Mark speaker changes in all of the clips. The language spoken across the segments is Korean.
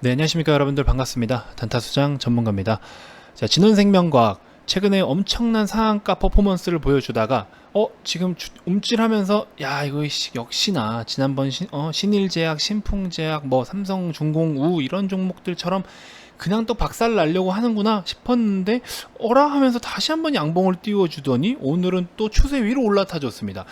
Speaker 1: 네, 안녕하십니까 여러분들 반갑습니다. 단타수장 전문가입니다. 자, 진원생명과학 최근에 엄청난 상한가 퍼포먼스를 보여주다가 어 지금 주- 움찔하면서 야 이거 씨, 역시나 지난번 신, 어, 신일제약, 신풍제약, 뭐 삼성중공, 우 이런 종목들처럼 그냥 또 박살 날려고 하는구나 싶었는데 어라 하면서 다시 한번 양봉을 띄워주더니 오늘은 또 추세 위로 올라타줬습니다.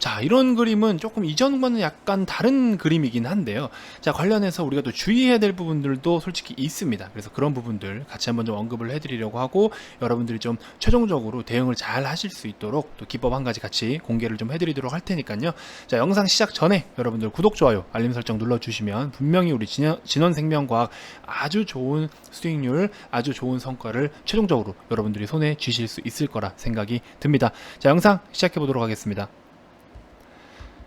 Speaker 1: 자 이런 그림은 조금 이전과는 약간 다른 그림이긴 한데요. 자 관련해서 우리가 또 주의해야 될 부분들도 솔직히 있습니다. 그래서 그런 부분들 같이 한번 좀 언급을 해드리려고 하고 여러분들이 좀 최종적으로 대응을 잘 하실 수 있도록 또 기법 한 가지 같이 공개를 좀 해드리도록 할 테니까요. 자 영상 시작 전에 여러분들 구독 좋아요 알림 설정 눌러주시면 분명히 우리 진원, 진원생명과학 아주 좋은 수익률 아주 좋은 성과를 최종적으로 여러분들이 손에 쥐실 수 있을 거라 생각이 듭니다. 자 영상 시작해 보도록 하겠습니다.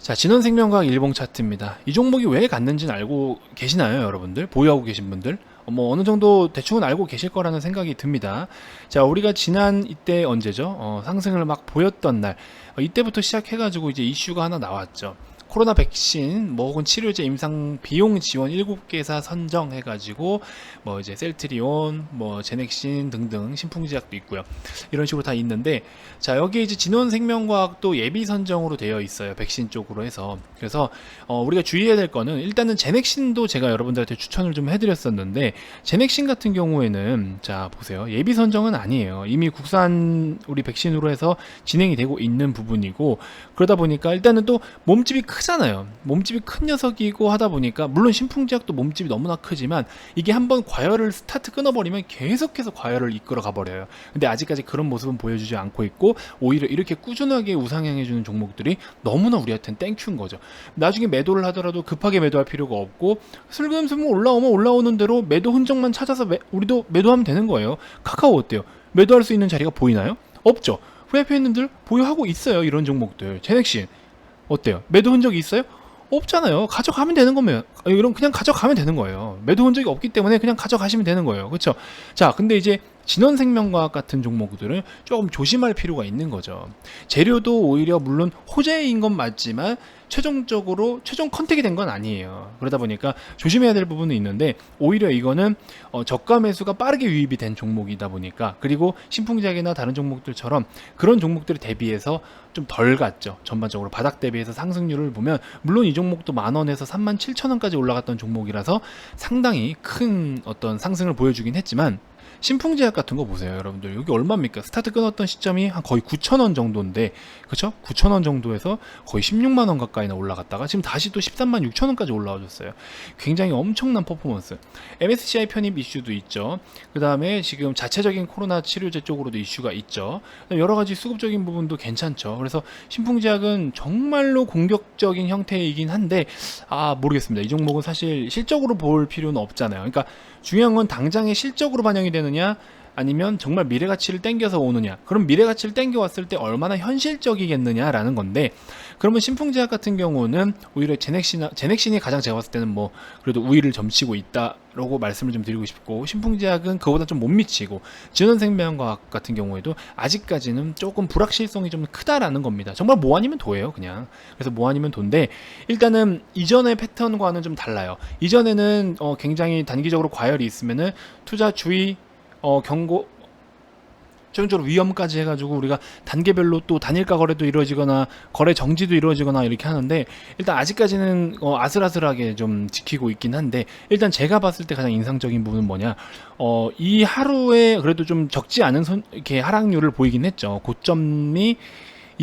Speaker 1: 자, 진원생명과학 일봉 차트입니다. 이 종목이 왜 갔는지는 알고 계시나요, 여러분들? 보유하고 계신 분들? 어, 뭐 어느 정도 대충은 알고 계실 거라는 생각이 듭니다. 자, 우리가 지난 이때 언제죠? 어, 상승을 막 보였던 날 어, 이때부터 시작해가지고 이제 이슈가 하나 나왔죠. 코로나 백신, 뭐 혹은 치료제 임상 비용 지원 7개사 선정해 가지고 뭐 이제 셀트리온, 뭐 제넥신 등등 신풍제약도 있고요. 이런 식으로 다 있는데 자 여기에 이제 진원생명과학도 예비 선정으로 되어 있어요 백신 쪽으로 해서. 그래서 어, 우리가 주의해야 될 거는 일단은 제넥신도 제가 여러분들한테 추천을 좀 해 드렸었는데 제넥신 같은 경우에는 자 보세요. 예비 선정은 아니에요. 이미 국산 우리 백신으로 해서 진행이 되고 있는 부분이고 그러다 보니까 일단은 또 몸집이 크 잖아요 몸집이 큰 녀석이고 하다 보니까 물론 신풍제약도 몸집이 너무나 크지만 이게 한번 과열을 스타트 끊어버리면 계속해서 과열을 이끌어 가버려요 근데 아직까지 그런 모습은 보여주지 않고 있고 오히려 이렇게 꾸준하게 우상향해주는 종목들이 너무나 우리한테는 땡큐인 거죠. 나중에 매도를 하더라도 급하게 매도할 필요가 없고 슬금슬금 올라오면 올라오는 대로 매도 흔적만 찾아서 매- 우리도 매도하면 되는 거예요. 카카오 어때요? 매도할 수 있는 자리가 보이나요? 없죠. VIP님들 보유하고 있어요. 이런 종목들. 제넥신 어때요? 매도 흔적이 있어요? 없잖아요. 가져가면 되는 거면 이런 그냥 가져가면 되는 거예요. 매도 흔적이 없기 때문에 그냥 가져가시면 되는 거예요. 그렇죠? 자, 근데 이제 진원생명과학 같은 종목들은 조금 조심할 필요가 있는 거죠. 재료도 오히려 물론 호재인 건 맞지만 최종적으로 최종 컨택이 된 건 아니에요. 그러다 보니까 조심해야 될 부분은 있는데 오히려 이거는 어, 저가 매수가 빠르게 유입이 된 종목이다 보니까 그리고 신풍제약이나 다른 종목들처럼 그런 종목들에 대비해서 좀 덜 갔죠. 전반적으로 바닥 대비해서 상승률을 보면 물론 이 종목도 만 원에서 3만 7천 원까지 올라갔던 종목이라서 상당히 큰 어떤 상승을 보여주긴 했지만 신풍제약 같은 거 보세요, 여러분들. 여기 얼마입니까? 스타트 끊었던 시점이 한 거의 9,000원 정도인데, 그쵸? 9,000원 정도에서 거의 16만원 가까이나 올라갔다가 지금 다시 또 13만 6천원까지 올라와줬어요. 굉장히 엄청난 퍼포먼스. MSCI 편입 이슈도 있죠. 그 다음에 지금 자체적인 코로나 치료제 쪽으로도 이슈가 있죠. 여러 가지 수급적인 부분도 괜찮죠. 그래서 신풍제약은 정말로 공격적인 형태이긴 한데, 아, 모르겠습니다. 이 종목은 사실 실적으로 볼 필요는 없잖아요. 그러니까 중요한 건 당장의 실적으로 반영이 되 느냐? 아니면 정말 미래 가치를 땡겨서 오느냐? 그럼 미래 가치를 땡겨 왔을 때 얼마나 현실적이겠느냐라는 건데 그러면 신풍제약 같은 경우는 오히려 제넥신 제넥신이 가장 제가 봤을 때는 뭐 그래도 우위를 점치고 있다라고 말씀을 좀 드리고 싶고 신풍제약은 그보다 좀 못 미치고 진원생명과학 같은 경우에도 아직까지는 조금 불확실성이 좀 크다라는 겁니다. 정말 뭐 아니면 도예요 그냥. 그래서 뭐 아니면 돈데 일단은 이전의 패턴과는 좀 달라요. 이전에는 어, 굉장히 단기적으로 과열이 있으면은 투자 주의 어, 경고 최종적으로 위험까지 해가지고 우리가 단계별로 또 단일가 거래도 이루어지거나 거래 정지도 이루어지거나 이렇게 하는데 일단 아직까지는 어, 아슬아슬하게 좀 지키고 있긴 한데 일단 제가 봤을 때 가장 인상적인 부분은 뭐냐. 어, 이 하루에 그래도 좀 적지 않은 손, 이렇게 하락률을 보이긴 했죠. 고점이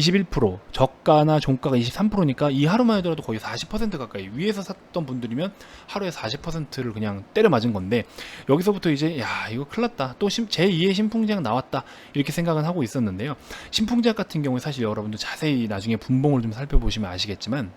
Speaker 1: 21% 저가나 종가가 23%니까 이 하루만 하더라도 거의 40% 가까이 위에서 샀던 분들이면 하루에 40%를 그냥 때려 맞은 건데 여기서부터 이제 야 이거 큰일 났다. 또 제2의 신풍제약 나왔다. 이렇게 생각은 하고 있었는데요. 신풍제약 같은 경우에 사실 여러분들 자세히 나중에 분봉을 좀 살펴보시면 아시겠지만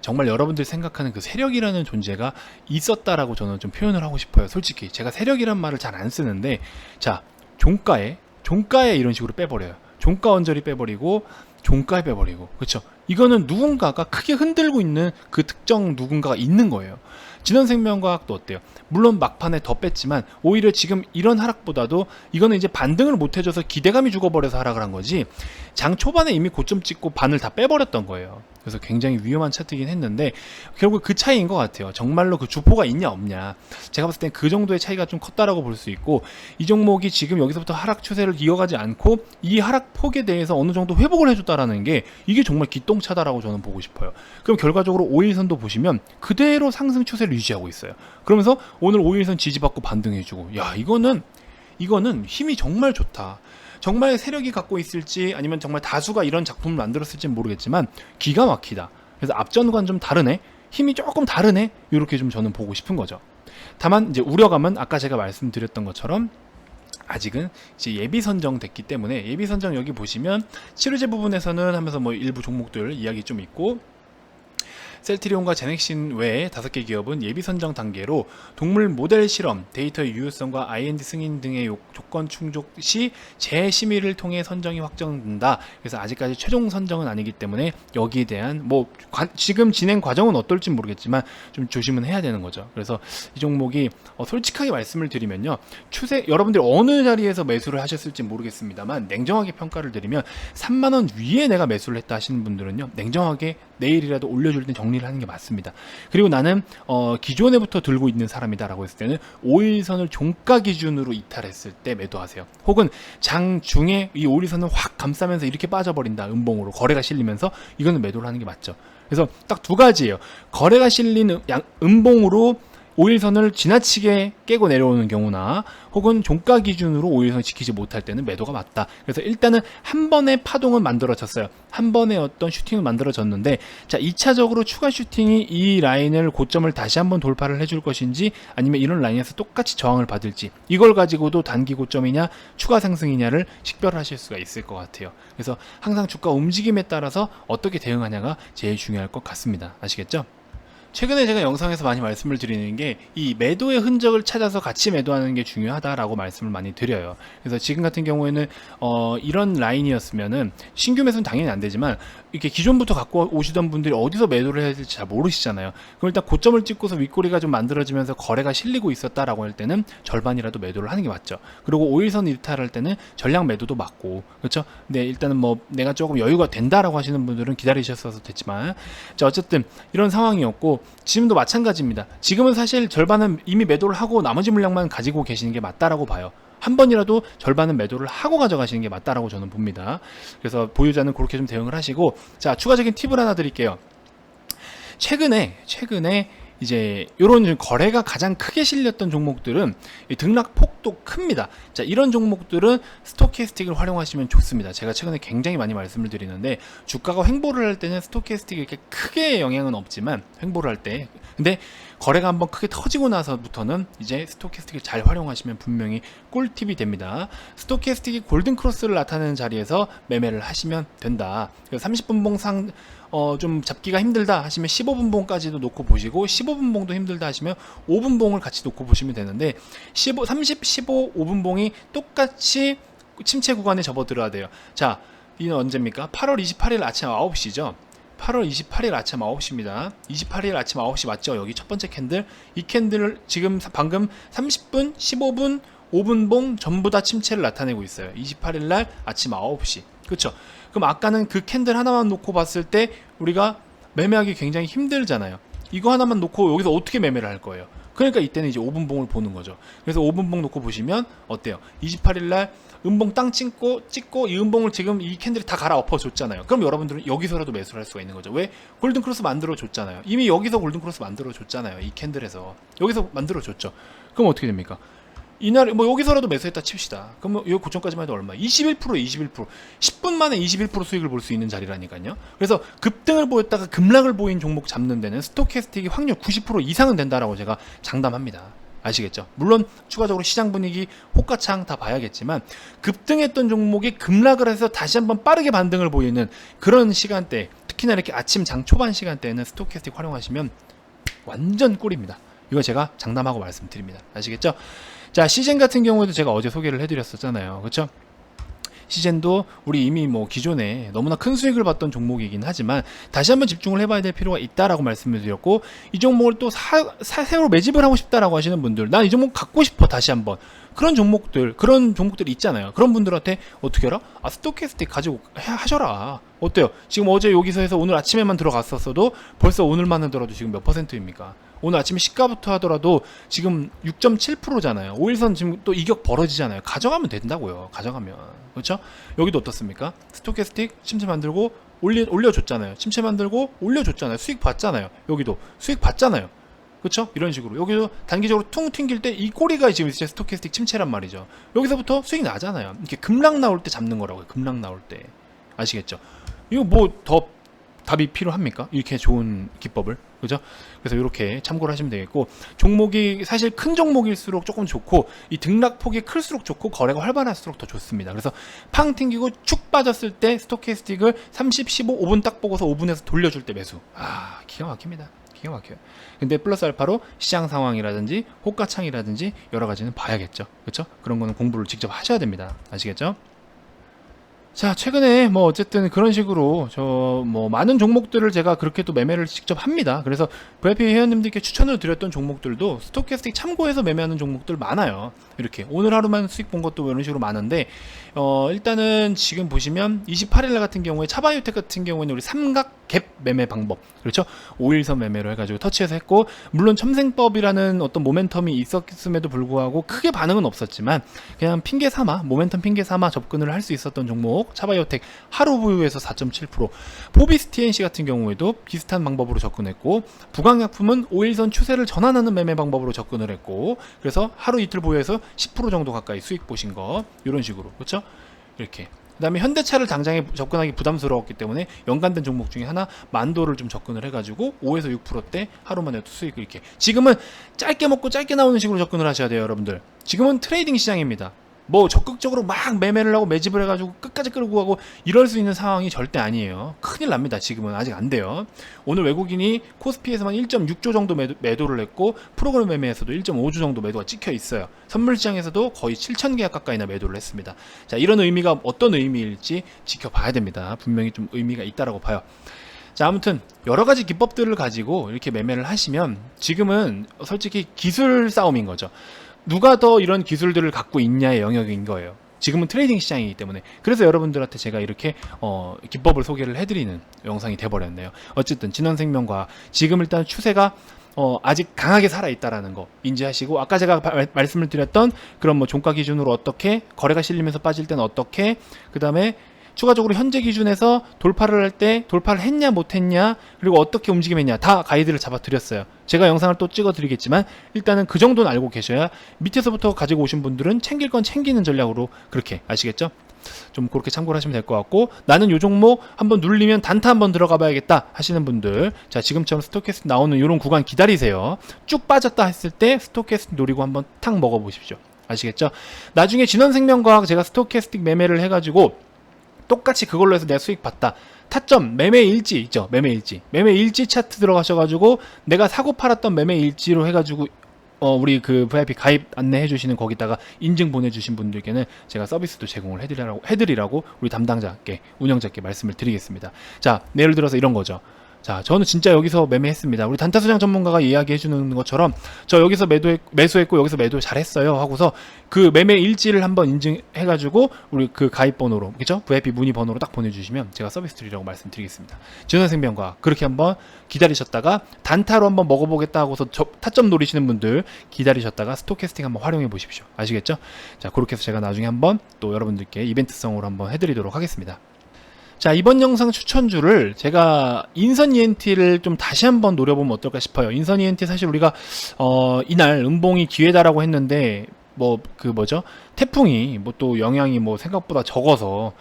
Speaker 1: 정말 여러분들이 생각하는 그 세력이라는 존재가 있었다라고 저는 좀 표현을 하고 싶어요 솔직히. 제가 세력이란 말을 잘 안 쓰는데 자 종가에 종가에 이런 식으로 빼버려요 종가 언저리 빼버리고 종가에 빼버리고. 그렇죠? 이거는 누군가가 크게 흔들고 있는 그 특정 누군가가 있는 거예요. 진원생명과학도 어때요? 물론 막판에 더 뺐지만 오히려 지금 이런 하락보다도 이거는 이제 반등을 못 해줘서 기대감이 죽어버려서 하락을 한 거지 장 초반에 이미 고점 찍고 반을 다 빼버렸던 거예요 그래서 굉장히 위험한 차트이긴 했는데 결국 그 차이인 것 같아요. 정말로 그 주포가 있냐 없냐. 제가 봤을 땐 그 정도의 차이가 좀 컸다라고 볼 수 있고 이 종목이 지금 여기서부터 하락 추세를 이어가지 않고 이 하락 폭에 대해서 어느 정도 회복을 해줬다라는 게 이게 정말 기똥차다라고 저는 보고 싶어요. 그럼 결과적으로 5일선도 보시면 그대로 상승 추세를 유지하고 있어요. 그러면서 오늘 5일선 지지받고 반등해주고 야 이거는 이거는 힘이 정말 좋다. 정말 세력이 갖고 있을지 아니면 정말 다수가 이런 작품을 만들었을지는 모르겠지만 기가 막히다. 그래서 앞전과는 좀 다르네. 힘이 조금 다르네. 이렇게 좀 저는 보고 싶은 거죠. 다만 이제 우려감은 아까 제가 말씀드렸던 것처럼 아직은 이제 예비 선정됐기 때문에 예비 선정 여기 보시면 치료제 부분에서는 하면서 뭐 일부 종목들 이야기 좀 있고 셀트리온과 제넥신 외에 다섯 개 기업은 예비 선정 단계로 동물 모델 실험, 데이터의 유효성과 IND 승인 등의 요- 조건 충족 시 재심의를 통해 선정이 확정된다. 그래서 아직까지 최종 선정은 아니기 때문에 여기에 대한 뭐 관- 지금 진행 과정은 어떨지 모르겠지만 좀 조심은 해야 되는 거죠. 그래서 이 종목이 어, 솔직하게 말씀을 드리면요. 추세 여러분들이 어느 자리에서 매수를 하셨을지 모르겠습니다만 냉정하게 평가를 드리면 3만 원 위에 내가 매수를 했다 하시는 분들은요. 냉정하게 내일이라도 올려줄 땐 정리를 하는 게 맞습니다. 그리고 나는 어, 기존에부터 들고 있는 사람이다라고 했을 때는 5일선을 종가 기준으로 이탈했을 때 매도하세요. 혹은 장 중에 이 5일선을 확 감싸면서 이렇게 빠져버린다. 음봉으로 거래가 실리면서 이거는 매도를 하는 게 맞죠. 그래서 딱 두 가지예요. 거래가 실린 음- 양- 음봉으로 5일선을 지나치게 깨고 내려오는 경우나 혹은 종가 기준으로 5일선 지키지 못할 때는 매도가 맞다. 그래서 일단은 한 번의 파동은 만들어졌어요. 한 번의 어떤 슈팅은 만들어졌는데 자, 2차적으로 추가 슈팅이 이 라인을 고점을 다시 한번 돌파를 해줄 것인지 아니면 이런 라인에서 똑같이 저항을 받을지 이걸 가지고도 단기 고점이냐 추가 상승이냐를 식별하실 수가 있을 것 같아요. 그래서 항상 주가 움직임에 따라서 어떻게 대응하냐가 제일 중요할 것 같습니다. 아시겠죠? 최근에 제가 영상에서 많이 말씀을 드리는 게 이 매도의 흔적을 찾아서 같이 매도하는 게 중요하다라고 말씀을 많이 드려요. 그래서 지금 같은 경우에는 어 이런 라인이었으면은 신규 매수는 당연히 안 되지만 이렇게 기존부터 갖고 오시던 분들이 어디서 매도를 해야 될지 잘 모르시잖아요. 그럼 일단 고점을 찍고서 윗꼬리가 좀 만들어지면서 거래가 실리고 있었다라고 할 때는 절반이라도 매도를 하는 게 맞죠. 그리고 5일선 일탈할 때는 전량 매도도 맞고 그렇죠. 근데 일단은 뭐 내가 조금 여유가 된다라고 하시는 분들은 기다리셨어도 됐지만 자 어쨌든 이런 상황이었고 지금도 마찬가지입니다. 지금은 사실 절반은 이미 매도를 하고 나머지 물량만 가지고 계시는 게 맞다라고 봐요. 한 번이라도 절반은 매도를 하고 가져가시는 게 맞다라고 저는 봅니다. 그래서 보유자는 그렇게 좀 대응을 하시고 자 추가적인 팁을 하나 드릴게요. 최근에 최근에 이제 이런 거래가 가장 크게 실렸던 종목들은 이 등락 폭도 큽니다. 자 이런 종목들은 스토캐스틱을 활용하시면 좋습니다. 제가 최근에 굉장히 많이 말씀을 드리는데 주가가 횡보를 할 때는 스토캐스틱이 이렇게 크게 영향은 없지만 횡보를 할 때 근데 거래가 한번 크게 터지고 나서부터는 이제 스토캐스틱을 잘 활용하시면 분명히 꿀팁이 됩니다. 스토캐스틱이 골든 크로스를 나타내는 자리에서 매매를 하시면 된다. 30분 봉 상 어, 좀 잡기가 힘들다 하시면 15분봉까지도 놓고 보시고 15분봉도 힘들다 하시면 5분봉을 같이 놓고 보시면 되는데 15, 30, 15, 5분봉이 똑같이 침체 구간에 접어들어야 돼요. 자, 이는 언제입니까? 8월 28일 아침 9시죠. 8월 28일 아침 9시입니다. 28일 아침 9시 맞죠? 여기 첫 번째 캔들. 이 캔들을 지금 사- 방금 30분, 15분, 5분봉 전부 다 침체를 나타내고 있어요. 28일 날 아침 9시. 그렇죠? 그럼 아까는 그 캔들 하나만 놓고 봤을 때 우리가 매매하기 굉장히 힘들잖아요. 이거 하나만 놓고 여기서 어떻게 매매를 할 거예요? 그러니까 이때는 이제 5분봉을 보는 거죠. 그래서 5분봉 놓고 보시면 어때요? 28일 날 음봉 땅 찍고 찍고 이 음봉을 지금 이 캔들이 다 갈아엎어 줬잖아요. 그럼 여러분들은 여기서라도 매수를 할 수가 있는 거죠. 왜? 골든 크로스 만들어 줬잖아요. 이미 여기서 골든 크로스 만들어 줬잖아요. 이 캔들에서 여기서 만들어 줬죠. 그럼 어떻게 됩니까? 이날 뭐 여기서라도 매수했다 칩시다. 그럼 뭐 여기 고점까지만 해도 얼마? 21% 21% 10분 만에 21% 수익을 볼 수 있는 자리라니까요. 그래서 급등을 보였다가 급락을 보인 종목 잡는 데는 스토캐스틱이 확률 90% 이상은 된다라고 제가 장담합니다. 아시겠죠? 물론 추가적으로 시장 분위기 호가창 다 봐야겠지만 급등했던 종목이 급락을 해서 다시 한번 빠르게 반등을 보이는 그런 시간대 특히나 이렇게 아침 장 초반 시간대에는 스토캐스틱 활용하시면 완전 꿀입니다. 이거 제가 장담하고 말씀드립니다. 아시겠죠? 자, 시젠 같은 경우에도 제가 어제 소개를 해드렸었잖아요. 그렇죠? 시젠도 우리 이미 뭐 기존에 너무나 큰 수익을 봤던 종목이긴 하지만 다시 한번 집중을 해봐야 될 필요가 있다라고 말씀을 드렸고 이 종목을 또 사, 사, 새로 매집을 하고 싶다라고 하시는 분들 난 이 종목 갖고 싶어 다시 한번 그런 종목들 그런 종목들이 있잖아요. 그런 분들한테 어떻게 해라? 아 스토캐스틱 가지고 해- 하셔라. 어때요? 지금 어제 여기서 해서 오늘 아침에만 들어갔었어도 벌써 오늘만 하더라도 지금 몇 퍼센트입니까? 오늘 아침에 시가부터 하더라도 지금 6.7%잖아요. 5일선 지금 또 이격 벌어지잖아요. 가져가면 된다고요. 가져가면. 그렇죠? 여기도 어떻습니까? 스토캐스틱 침체 만들고 올려, 올려줬잖아요. 침체 만들고 올려줬잖아요. 수익 봤잖아요. 여기도 수익 봤잖아요. 그렇죠? 이런 식으로 여기도 단기적으로 퉁 튕길 때 이 꼬리가 지금 이제 스토캐스틱 침체란 말이죠. 여기서부터 수익 나잖아요. 이렇게 급락 나올 때 잡는 거라고요. 급락 나올 때 아시겠죠? 이거 뭐 더 답이 필요합니까? 이렇게 좋은 기법을 그죠? 그래서 이렇게 참고를 하시면 되겠고 종목이 사실 큰 종목일수록 조금 좋고 이 등락 폭이 클수록 좋고 거래가 활발할수록 더 좋습니다. 그래서 팡 튕기고 축 빠졌을 때 스토캐스틱을 30, 15, 5분 딱 보고서 5분에서 돌려줄 때 매수. 아 기가 막힙니다. 기가 막혀요. 근데 플러스 알파로 시장 상황이라든지 호가창이라든지 여러 가지는 봐야겠죠. 그렇죠? 그런 거는 공부를 직접 하셔야 됩니다. 아시겠죠? 자, 최근에 뭐 어쨌든 그런 식으로 저 뭐 많은 종목들을 제가 그렇게 또 매매를 직접 합니다. 그래서 VIP 회원님들께 추천을 드렸던 종목들도 스토캐스틱 참고해서 매매하는 종목들 많아요. 이렇게 오늘 하루만 수익 본 것도 이런 식으로 많은데 어 일단은 지금 보시면 28일 같은 경우에 차바이오텍 같은 경우에는 우리 삼각 갭 매매 방법 그렇죠? 5일선 매매로 해가지고 터치해서 했고 물론 첨생법이라는 어떤 모멘텀이 있었음에도 불구하고 크게 반응은 없었지만 그냥 핑계 삼아 모멘텀 핑계 삼아 접근을 할 수 있었던 종목 차바이오텍 하루 보유에서 4.7% 포비스 TNC 같은 경우에도 비슷한 방법으로 접근했고 부강약품은 5일선 추세를 전환하는 매매 방법으로 접근을 했고 그래서 하루 이틀 보유해서 10% 정도 가까이 수익 보신 거 이런 식으로 그렇죠? 이렇게 그다음에 현대차를 당장에 접근하기 부담스러웠기 때문에 연관된 종목 중에 하나 만도를 좀 접근을 해가지고 5에서 6%대 하루만에 수익을 이렇게. 지금은 짧게 먹고 짧게 나오는 식으로 접근을 하셔야 돼요 여러분들. 지금은 트레이딩 시장입니다 뭐 적극적으로 막 매매를 하고 매집을 해가지고 끝까지 끌고 가고 이럴 수 있는 상황이 절대 아니에요. 큰일 납니다. 지금은 아직 안 돼요. 오늘 외국인이 코스피에서만 1.6조 정도 매도, 매도를 했고 프로그램 매매에서도 1.5조 정도 매도가 찍혀 있어요. 선물 시장에서도 거의 7천 개약 가까이나 매도를 했습니다. 자 이런 의미가 어떤 의미일지 지켜봐야 됩니다. 분명히 좀 의미가 있다라고 봐요. 자, 아무튼 여러 가지 기법들을 가지고 이렇게 매매를 하시면 지금은 솔직히 기술 싸움인 거죠. 누가 더 이런 기술들을 갖고 있냐의 영역인 거예요. 지금은 트레이딩 시장이기 때문에 그래서 여러분들한테 제가 이렇게 어, 기법을 소개를 해드리는 영상이 돼버렸네요. 어쨌든 진원생명과 지금 일단 추세가 어, 아직 강하게 살아 있다라는 거 인지하시고 아까 제가 바- 말씀을 드렸던 그런 뭐 종가 기준으로 어떻게 거래가 실리면서 빠질 때는 어떻게 그 다음에 추가적으로 현재 기준에서 돌파를 할 때 돌파를 했냐 못했냐 그리고 어떻게 움직임했냐 다 가이드를 잡아 드렸어요. 제가 영상을 또 찍어 드리겠지만 일단은 그 정도는 알고 계셔야 밑에서부터 가지고 오신 분들은 챙길 건 챙기는 전략으로 그렇게 아시겠죠? 좀 그렇게 참고를 하시면 될 것 같고 나는 요 종목 한번 눌리면 단타 한번 들어가 봐야겠다 하시는 분들 자 지금처럼 스토캐스트 나오는 이런 구간 기다리세요. 쭉 빠졌다 했을 때 스토캐스트 노리고 한번 탁 먹어 보십시오. 아시겠죠? 나중에 진원생명과학 제가 스토캐스틱 매매를 해가지고 똑같이 그걸로 해서 내가 수익 봤다. 타점 매매 일지 있죠. 매매 일지. 매매 일지 차트 들어가셔 가지고 내가 사고 팔았던 매매 일지로 해 가지고 어 우리 그 VIP 가입 안내해 주시는 거기다가 인증 보내주신 분들께는 제가 서비스도 제공을 해드리라고 해드리라고 우리 담당자께 운영자께 말씀을 드리겠습니다. 자 예를 들어서 이런 거죠. 자, 저는 진짜 여기서 매매했습니다. 우리 단타 수장 전문가가 이야기해 주는 것처럼 저 여기서 매도 매수했고 여기서 매도 잘했어요 하고서 그 매매 일지를 한번 인증해 가지고 우리 그 가입 번호로 그죠? VIP 문의 번호로 딱 보내 주시면 제가 서비스 드리라고 말씀드리겠습니다. 진원생명과 그렇게 한번 기다리셨다가 단타로 한번 먹어 보겠다 하고서 저, 타점 노리시는 분들 기다리셨다가 스토캐스팅 한번 활용해 보십시오. 아시겠죠? 자, 그렇게 해서 제가 나중에 한번 또 여러분들께 이벤트성으로 한번 해 드리도록 하겠습니다. 자 이번 영상 추천주를 제가 인선 ENT를 좀 다시 한번 노려보면 어떨까 싶어요. 인선 ENT 사실 우리가 어 이날 음봉이 기회다라고 했는데 뭐 그 뭐죠 태풍이 뭐 또 영향이 뭐 생각보다 적어서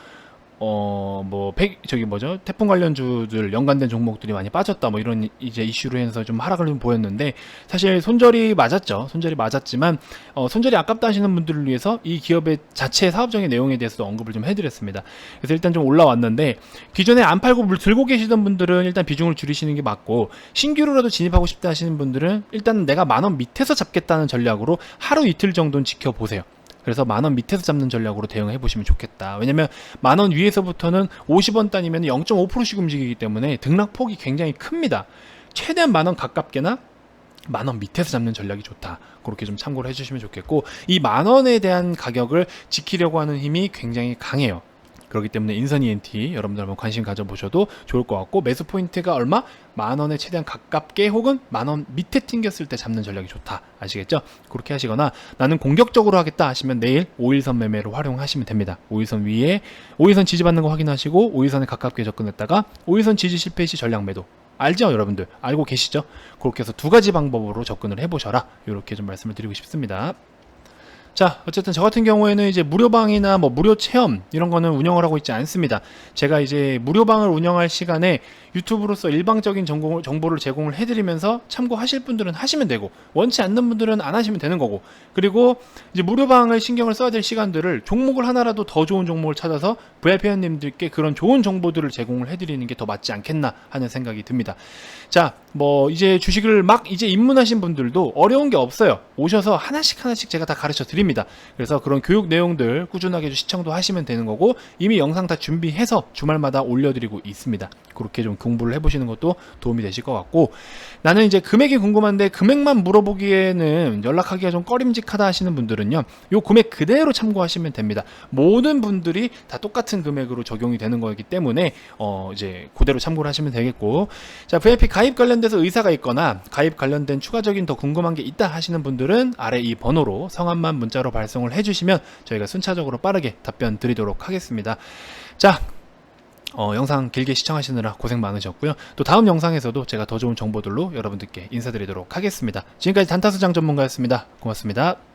Speaker 1: 어뭐 저기 뭐죠? 태풍 관련주들 연관된 종목들이 많이 빠졌다 뭐 이런 이제 이슈로 해서 좀 하락을 좀 보였는데 사실 손절이 맞았죠. 손절이 맞았지만 어 손절이 아깝다 하시는 분들을 위해서 이 기업의 자체 사업적인 내용에 대해서도 언급을 좀 해드렸습니다. 그래서 일단 좀 올라왔는데 기존에 안 팔고 물 들고 계시던 분들은 일단 비중을 줄이시는 게 맞고 신규로라도 진입하고 싶다 하시는 분들은 일단 내가 만 원 밑에서 잡겠다는 전략으로 하루 이틀 정도는 지켜보세요. 그래서 만 원 밑에서 잡는 전략으로 대응해 보시면 좋겠다. 왜냐면 만 원 위에서부터는 50원 단위면 0.5%씩 움직이기 때문에 등락폭이 굉장히 큽니다. 최대한 만 원 가깝게나 만원 밑에서 잡는 전략이 좋다. 그렇게 좀 참고를 해주시면 좋겠고 이 만 원에 대한 가격을 지키려고 하는 힘이 굉장히 강해요. 그렇기 때문에 인선 ENT 여러분들 한번 관심 가져보셔도 좋을 것 같고 매수 포인트가 얼마? 만 원에 최대한 가깝게 혹은 만 원 밑에 튕겼을 때 잡는 전략이 좋다. 아시겠죠? 그렇게 하시거나 나는 공격적으로 하겠다 하시면 내일 5일선 매매로 활용하시면 됩니다. 5일선 위에 5일선 지지 받는 거 확인하시고 5일선에 가깝게 접근했다가 5일선 지지 실패 시 전략 매도. 알죠, 여러분들? 알고 계시죠? 그렇게 해서 두 가지 방법으로 접근을 해보셔라. 이렇게 좀 말씀을 드리고 싶습니다. 자, 어쨌든 저 같은 경우에는 이제 무료방이나 뭐 무료 체험 이런 거는 운영을 하고 있지 않습니다. 제가 이제 무료방을 운영할 시간에 유튜브로서 일방적인 정보, 정보를 제공을 해드리면서 참고하실 분들은 하시면 되고 원치 않는 분들은 안 하시면 되는 거고 그리고 이제 무료방을 신경을 써야 될 시간들을 종목을 하나라도 더 좋은 종목을 찾아서 VIP 회원님들께 그런 좋은 정보들을 제공을 해드리는 게 더 맞지 않겠나 하는 생각이 듭니다. 자, 뭐 이제 주식을 막 이제 입문하신 분들도 어려운 게 없어요. 오셔서 하나씩 하나씩 제가 다 가르쳐 드립니다. 그래서 그런 교육 내용들 꾸준하게 좀 시청도 하시면 되는 거고 이미 영상 다 준비해서 주말마다 올려드리고 있습니다. 그렇게 좀 공부를 해보시는 것도 도움이 되실 것 같고 나는 이제 금액이 궁금한데 금액만 물어보기에는 연락하기가 좀 꺼림직하다 하시는 분들은요 요 금액 그대로 참고하시면 됩니다. 모든 분들이 다 똑같은 금액으로 적용이 되는 거기 때문에 어 이제 그대로 참고를 하시면 되겠고. 자 VIP 가입 관련돼서 의사가 있거나 가입 관련된 추가적인 더 궁금한 게 있다 하시는 분들은 아래 이 번호로 성함만 문자로 발송을 해주시면 저희가 순차적으로 빠르게 답변 드리도록 하겠습니다. 자 어, 영상 길게 시청하시느라 고생 많으셨고요. 또 다음 영상에서도 제가 더 좋은 정보들로 여러분들께 인사드리도록 하겠습니다. 지금까지 단타수장 전문가였습니다. 고맙습니다.